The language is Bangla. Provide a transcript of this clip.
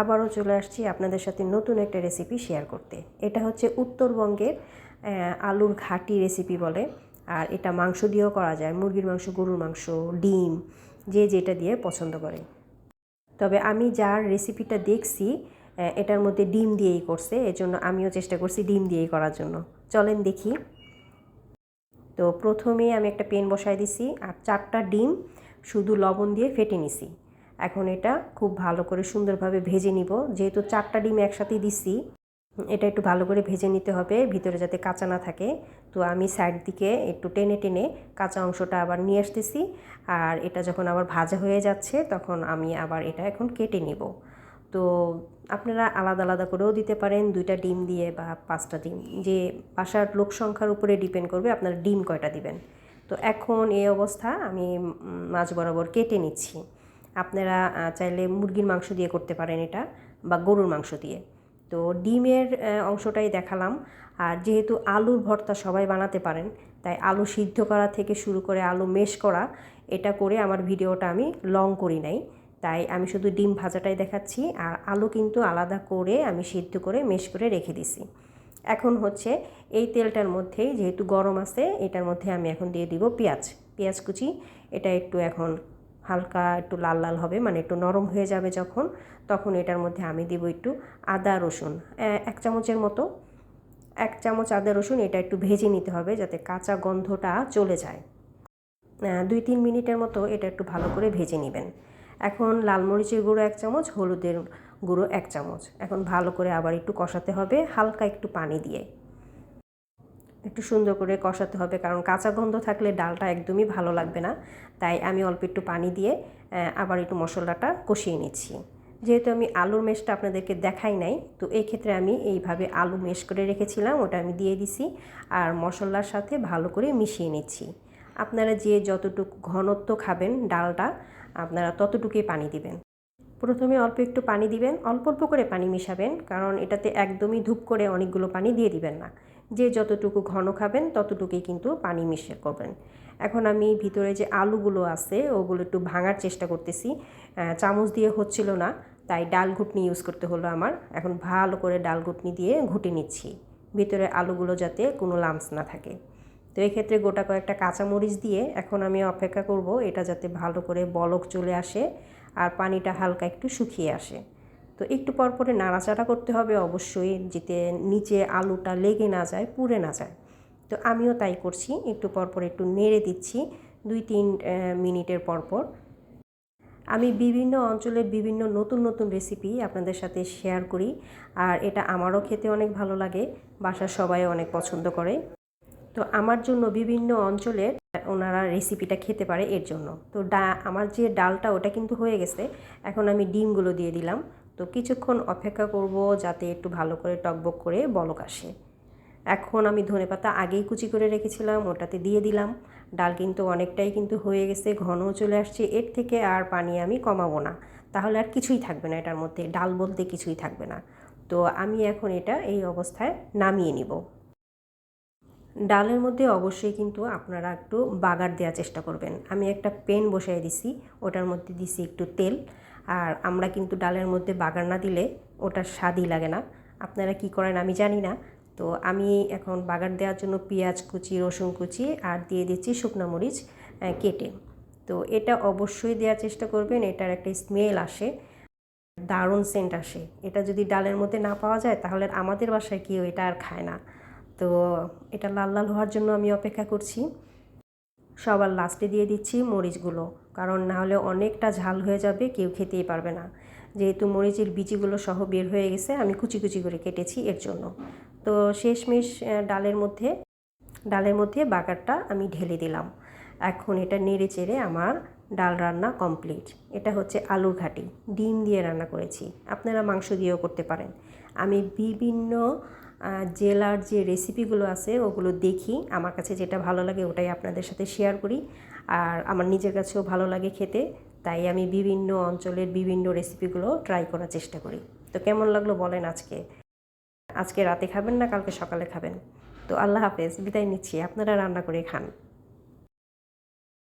আবারও চলে আসছি আপনাদের সাথে নতুন একটা রেসিপি শেয়ার করতে। এটা হচ্ছে উত্তরবঙ্গের আলুর ঘাটি রেসিপি বলে। আর এটা মাংস দিয়েও করা যায়। মুরগির মাংস, গরুর মাংস, ডিম, যে যেটা দিয়ে পছন্দ করে। তবে আমি যার রেসিপিটা দেখছি এটার মধ্যে ডিম দিয়েই করছে। এজন্য আমিও চেষ্টা করছি ডিম দিয়েই করার জন্য। চলেন দেখি। তো প্রথমে আমি একটা পেন বসাই দিছি। আর চারটা ডিম শুধু লবণ দিয়ে ফেটে নিছি। এখন এটা খুব ভালো করে সুন্দরভাবে ভেজে নিব। যেহেতু চারটা ডিম একসাথেই দিছি, এটা একটু ভালো করে ভেজে নিতে হবে, ভিতরে যাতে কাঁচা না থাকে। তো আমি সাইড দিকে একটু টেনে টেনে কাঁচা অংশটা আবার নিয়ে আসতেছি, আর এটা যখন আবার ভাজা হয়ে যাচ্ছে, তখন আমি আবার এটা এখন কেটে নিব। তো আপনারা আলাদা আলাদা করেও দিতে পারেন, দুইটা ডিম দিয়ে বা পাঁচটা ডিম, যে বাসার লোক সংখ্যার উপরে ডিপেন্ড করবে আপনারা ডিম কয়টা দিবেন। তো এখন এই অবস্থা, আমি মাছ বরাবর কেটে নিচ্ছি। আপনারা চাইলে মুরগির মাংস দিয়ে করতে পারেন এটা বা গরুর মাংস দিয়ে। তো ডিমের অংশটাই দেখালাম। আর যেহেতু আলুর ভর্তা সবাই বানাতে পারেন, তাই আলু সিদ্ধ করা থেকে শুরু করে আলু মেশ করা, এটা করে আমার ভিডিওটা আমি লং করি নাই। তাই আমি শুধু ডিম ভাজাটাই দেখাচ্ছি, আর আলু কিন্তু আলাদা করে আমি সিদ্ধ করে, মেশ করে রেখে দিছি। এখন হচ্ছে এই তেলটার মধ্যেই যেহেতু গরম আছে, এটার মধ্যে আমি এখন দিয়ে দিব পেঁয়াজ। পেঁয়াজ কুচি, এটা একটু এখন হালকা একটু লাল লাল হবে মানে একটু নরম হয়ে যাবে যখন, তখন এটার মধ্যে আমি দিব একটু আদা রসুন। এক চামচের মতো, এক চামচ আদা রসুন এটা একটু ভেজে নিতে হবে যাতে কাঁচা গন্ধটা চলে যায়। দুই তিন মিনিটের মতো এটা একটু ভালো করে ভেজে নেবেন। এখন লাল মরিচের গুঁড়ো এক চামচ, হলুদের গুঁড়ো এক চামচ। এখন ভালো করে আবার একটু কষাতে হবে, হালকা একটু পানি দিয়ে। একটু সুন্দর করে কষাতে হবে, কারণ কাঁচা গন্ধ থাকলে ডালটা একদমই ভালো লাগবে না। তাই আমি অল্প একটু পানি দিয়ে আবার একটু মশলাটা কষিয়ে নিচ্ছি। যেহেতু আমি আলুর মেশটা আপনাদেরকে দেখাই নাই, তো এই ক্ষেত্রে আমি এইভাবে আলু মেশ করে রেখেছিলাম, ওটা আমি দিয়ে দিছি আর মশলার সাথে ভালো করে মিশিয়ে নিচ্ছি। আপনারা যে যতটুকু ঘনত্ব খাবেন ডালটা, আপনারা ততটুকুই পানি দিবেন। প্রথমে অল্প একটু পানি দিবেন, অল্প অল্প করে পানি মিশাবেন, কারণ এটাতে একদমই ধূপ করে অনেকগুলো পানি দিয়ে দিবেন না। যে যতটুকু ঘন খাবেন, ততটুকুই কিন্তু পানি মিশে করবেন। এখন আমি ভিতরে যে আলুগুলো আছে, ওগুলো একটু ভাঙার চেষ্টা করতেছি। চামচ দিয়ে হচ্ছিল না, তাই ডাল ঘুটনি ইউজ করতে হলো আমার। এখন ভালো করে ডাল ঘুটনি দিয়ে ঘুটে নিচ্ছি। ভিতরে আলুগুলো যাতে কোনো লামস না থাকে। তো এই ক্ষেত্রে গোটা কয়েকটা কাঁচামরিচ দিয়ে এখন আমি অপেক্ষা করব, এটা যাতে ভালো করে বলক চলে আসে আর পানিটা হালকা একটু শুকিয়ে আসে। তো একটু পর পরে নাড়াচাড়া করতে হবে অবশ্যই, যেতে নিচে আলুটা লেগে না যায়, পুড়ে না যায়। তো আমিও তাই করছি, একটু পর পর একটু নেড়ে দিচ্ছি, দুই তিন মিনিটের পর পর। আমি বিভিন্ন অঞ্চলের বিভিন্ন নতুন নতুন রেসিপি আপনাদের সাথে শেয়ার করি, আর এটা আমারও খেতে অনেক ভালো লাগে, বাসার সবাই অনেক পছন্দ করে। তো আমার জন্য বিভিন্ন অঞ্চলের ওনারা রেসিপিটা খেতে পারে এর জন্য। তো ডা, আমার যে ডালটা ওটা কিন্তু হয়ে গেছে, এখন আমি ডিমগুলো দিয়ে দিলাম। তো কিছুক্ষণ অপেক্ষা করব যাতে একটু ভালো করে টকবক করে বলক আসে। এখন আমি ধনেপাতা আগেই কুচি করে রেখেছিলাম, ওটাতে দিয়ে দিলাম। ডাল কিন্তু অনেকটাই কিন্তু হয়ে গেছে, ঘনও চলে আসছে, এর থেকে আর পানি আমি কমাবো না। তাহলে আর কিছুই থাকবে না এটার মধ্যে, ডাল বলতে কিছুই থাকবে না। তো আমি এখন এটা এই অবস্থায় নামিয়ে নিব। ডালের মধ্যে অবশ্যই কিন্তু আপনারা একটু বাগার দেওয়ার চেষ্টা করবেন। আমি একটা পেন বসাই দিছি, ওটার মধ্যে দিছি একটু তেল। আর আমরা কিন্তু ডালের মধ্যে বাগার না দিলে ওটার স্বাদই লাগে না। আপনারা কি করেন আমি জানি না। তো আমি এখন বাগার দেওয়ার জন্য পেঁয়াজ কুচি, রসুন কুচি আর দিয়ে দিচ্ছি শুকনো মরিচ কেটে। তো এটা অবশ্যই দেওয়ার চেষ্টা করবেন, এটার একটা স্মেল আসে, দারুণ সেন্ট আসে। এটা যদি ডালের মধ্যে না পাওয়া যায় তাহলে আমাদের বাসায় কেউ এটা আর খায় না। তো এটা লাল লাল হওয়ার জন্য আমি অপেক্ষা করছি। সবার লাস্টে দিয়ে দিচ্ছি মরিচগুলো, কারণ না হলে অনেকটা ঝাল হয়ে যাবে, কেউ খেতেই পারবে না। যেহেতু মরিচের বিচিগুলো সহ বের হয়ে গেছে, আমি কুচি কুচি করে কেটেছি এর জন্য। তো শেষমেশ ডালের মধ্যে ডালের মধ্যে বাগারটা আমি ঢেলে দিলাম। এখন এটা নেড়ে চেড়ে আমার ডাল রান্না কমপ্লিট। এটা হচ্ছে আলুর ঘাটি, ডিম দিয়ে রান্না করেছি। আপনারা মাংস দিয়েও করতে পারেন। আমি বিভিন্ন জেলার যে রেসিপিগুলো আছে, ওগুলো দেখি। আমার কাছে যেটা ভালো লাগে, ওটাই আপনাদের সাথে শেয়ার করি। আর আমার নিজের কাছেও ভালো লাগে খেতে, তাই আমি বিভিন্ন অঞ্চলের বিভিন্ন রেসিপিগুলো ট্রাই করার চেষ্টা করি। তো কেমন লাগল বলেন আজকে? আজকে রাতে খাবেন না, কালকে সকালে খাবেন? তো আল্লাহ হাফেজ, বিদায় নিচ্ছি। আপনারা রান্না করে খান।